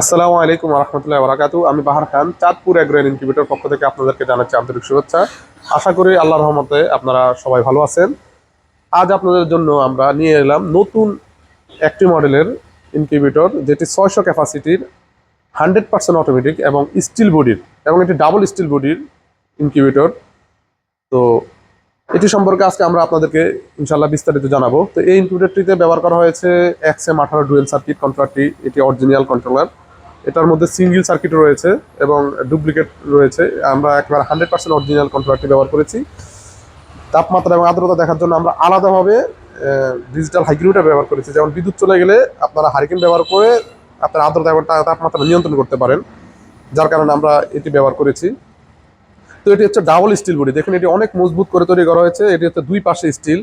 আসসালামু আলাইকুম রহমতুল্লাহ বারাকাতু আমি বাহার খান, চাঁদপুর অ্যাগ্রোয়েন ইনকিউবেটর পক্ষ থেকে আপনাদেরকে জানাচ্ছি আন্তরিক শুভেচ্ছা। আশা করি আল্লাহ রহমতে আপনারা সবাই ভালো আছেন। আজ আপনাদের জন্য আমরা নিয়ে এলাম নতুন একটি মডেলের ইনকিউবেটর, যেটি ছয়শো ক্যাপাসিটির হান্ড্রেড পার্সেন্ট অটোমেটিক এবং স্টিল বডির, এবং এটি ডাবল স্টিল বডির ইনকিউবেটর। তো এটি সম্পর্কে আজকে আমরা আপনাদেরকে ইনশাল্লাহ বিস্তারিত জানাব। তো এই ইনকিউবেটরটিতে ব্যবহার করা হয়েছে এক্সএম আঠারো ডুয়েল সার্কিট কন্ট্রোলারটি, এটি অরিজিনাল কন্ট্রোলার। এটার মধ্যে সিঙ্গেল সার্কিট রয়েছে এবং ডুপ্লিকেট রয়েছে। আমরা একবার হান্ড্রেড পার্সেন্ট অরিজিনাল কন্ট্রোলারটি ব্যবহার করেছি। তাপমাত্রা এবং আর্দ্রতা দেখার জন্য আমরা আলাদাভাবে ডিজিটাল হাইগ্রিমিটার ব্যবহার করেছি। যেমন বিদ্যুৎ চলে গেলে আপনারা হারিকেন ব্যবহার করে আপনার আর্দ্রতা এবং তাপমাত্রা নিয়ন্ত্রণ করতে পারেন। যার কারণে আমরা এটি ব্যবহার করেছি। তো এটি হচ্ছে ডাবল স্টিল বডি দেখুন, এটি অনেক মজবুত করে তৈরি করা হয়েছে। এটি হচ্ছে দুই পাশে স্টিল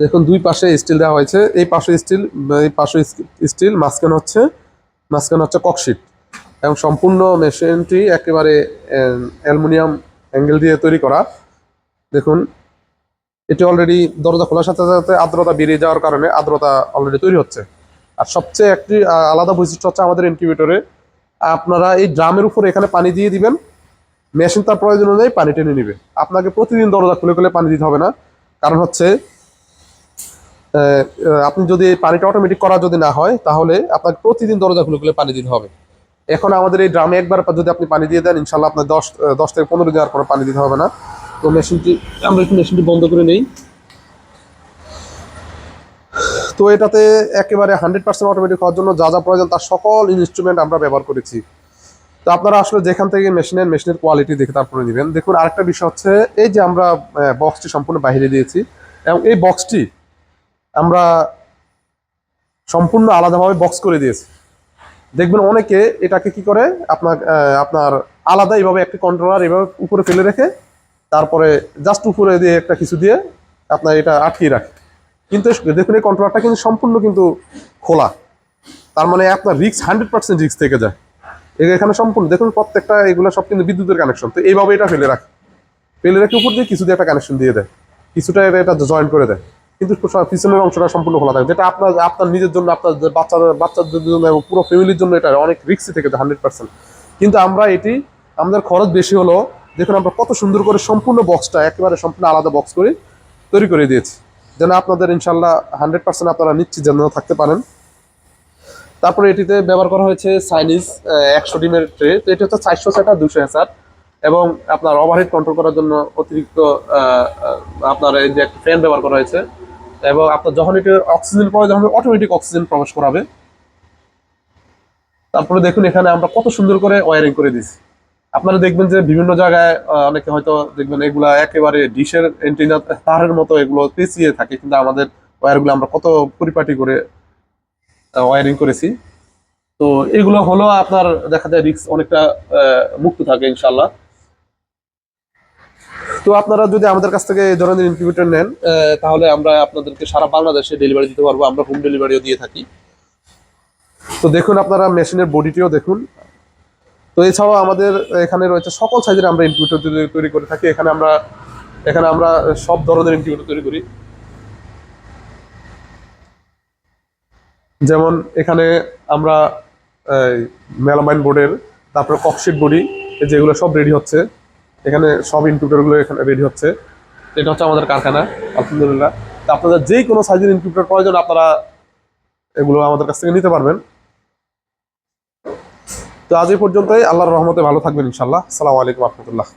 দেখুন, দুই পাশে স্টিল দেওয়া হয়েছে। এই পাশে স্টিল এই পাশে স্টিল মাঝখানে হচ্ছে মাঝখানে হচ্ছে ককশিট। এবং সম্পূর্ণ মেশিনটি একেবারে অ্যালুমিনিয়াম অ্যাঙ্গেল দিয়ে তৈরি করা। দেখুন, এটি অলরেডি দরজা খোলার সাথে সাথে আর্দ্রতা বেরিয়ে যাওয়ার কারণে আর্দ্রতা অলরেডি তৈরি হচ্ছে। আর সবচেয়ে একটি আলাদা বৈশিষ্ট্য হচ্ছে আমাদের ইনকিউবেটরে আপনারা এই ড্রামের উপরে এখানে পানি দিয়ে দিবেন। মেশিন তার প্রয়োজন অনুযায়ী পানি টেনে নিবে। আপনাকে প্রতিদিন দরজা খুলে খুলে পানি দিতে হবে না। কারণ হচ্ছে আপনি যদি পানিটা অটোমেটিক করা যদি না হয়, তাহলে আপনাকে প্রতিদিন দরজা খুলে খুলে পানি দিতে হবে। এখন আমাদের এই ড্রামে একবার যদি আপনি পানি দিয়ে দেন, ইনশাল্লাহ আপনার দশ দশ থেকে পনেরো দিন আর কোনো পানি দিতে হবে না। তো মেশিনটি, আমরা একটু মেশিনটি বন্ধ করে নেই। তো এটাতে একেবারে হান্ড্রেড পার্সেন্ট অটোমেটিক হওয়ার জন্য যা যা প্রয়োজন, তার সকল ইনস্ট্রুমেন্ট আমরা ব্যবহার করেছি। তো আপনারা আসলে যেখান থেকে মেশিনের মেশিনের কোয়ালিটি দেখে তারপরে নেবেন। দেখুন, আরেকটা বিষয় হচ্ছে, এই যে আমরা বক্সটি সম্পূর্ণ বাইরে দিয়েছি, এবং এই বক্সটি আমরা সম্পূর্ণ আলাদাভাবে বক্স করে দিয়েছি। দেখবেন অনেকে এটাকে কি করে? আপনার আপনার আলাদা এইভাবে একটি কন্ট্রোলার এইভাবে উপরে ফেলে রেখে তারপরে জাস্ট উপরে দিয়ে একটা কিছু দিয়ে আপনার এটা আটকিয়ে রাখে। কিন্তু দেখুন এই কন্ট্রোলারটা কিন্তু সম্পূর্ণ কিন্তু খোলা। তার মানে আপনার রিক্স হান্ড্রেড পার্সেন্ট রিক্স থেকে যায়। এখানে সম্পূর্ণ, দেখুন প্রত্যেকটা এগুলো সব কিন্তু বিদ্যুতের কানেকশন তো এইভাবে এটা ফেলে রাখে। ফেলে রেখে উপর দিয়ে কিছু দিয়ে একটা কানেকশন দিয়ে দেয়। কিছুটা এটা জয়েন করে দেয়। কিন্তু পিছনের অংশটা সম্পূর্ণ খোলা থাকে। যেটা আপনার আপনার নিজের জন্য, আপনার বাচ্চাদের বাচ্চাদের জন্য এবং পুরো ফ্যামিলির জন্য এটা অনেক রিক্সি থেকে যায় হান্ড্রেড পার্সেন্ট কিন্তু আমরা এটি, আমাদের খরচ বেশি হলো, দেখুন আমরা কত সুন্দর করে সম্পূর্ণ বক্সটা একেবারে সম্পূর্ণ আলাদা বক্স করে তৈরি করে দিয়েছি। যেন আপনাদের ইনশাল্লাহ হান্ড্রেড পার্সেন্ট আপনারা নিশ্চিত যেন থাকতে পারেন। তারপরে এটিতে ব্যবহার করা হয়েছে চাইনিজ একশো ডিমের ট্রে তো এটি হচ্ছে চারশো সেটা দুশো হ্যাচার এবং আপনার ওভারহিট কন্ট্রোল করার জন্য অতিরিক্ত আপনার এই যে একটা ফ্যান ব্যবহার করা হয়েছে। এবং আপনার যখন এটি অক্সিজেন প্রয়োজন অটোমেটিক অক্সিজেন প্রবেশ করাবে, তারপরে দেখুন এখানে আমরা কত সুন্দর করে ওয়ারিং করে দিছি আপনারা দেখবেন যে বিভিন্ন জায়গায় অনেকে হয়তো দেখবেন এগুলা একেবারে ডিশের এন্টিনা তারের মতো এগুলো পেঁচিয়ে থাকে, কিন্তু আমাদের ওয়্যারগুলো আমরা কত পরিপাটি করে ওয়ারিং করেছি। তো এগুলো হলো আপনার দেখা যায় রিস্ক অনেকটা মুক্ত থাকে ইনশাল্লাহ তো আপনারা যদি আমাদের কাছ থেকে এই ধরনের ইনকিউবেটর নেন তাহলে আমরা আপনাদেরকে সারা বাংলাদেশে ডেলিভারি দিতে পারব, আমরা হোম ডেলিভারিও দিয়ে থাকি। তো দেখুন আপনারা মেশিনের বডিটিও দেখুন। তো এছাড়াও আমাদের এখানে রয়েছে সকল সাইজের আমরা ইনকিউবেটর তৈরি করে থাকি। এখানে আমরা এখানে আমরা সব ধরনের ইনকিউবেটর তৈরি করি। যেমন এখানে আমরা মেলামাইন বোর্ডের তারপরে ককশিট বডি যেগুলো সব রেডি হচ্ছে। এখানে সব ইনকিউটারগুলো এখানে রেডি হচ্ছে। এটা হচ্ছে আমাদের কারখানা, আলহামদুলিল্লাহ। তো আপনাদের যেই কোনো সাইজের ইনকিউটার প্রয়োজন, আপনারা এগুলো আমাদের কাছ থেকে নিতে পারবেন। তো আজ এই পর্যন্তই, আল্লাহর রহমতে ভালো থাকবেন ইনশাল্লাহ আসসালামু আলাইকুম রহমতুল্লাহ।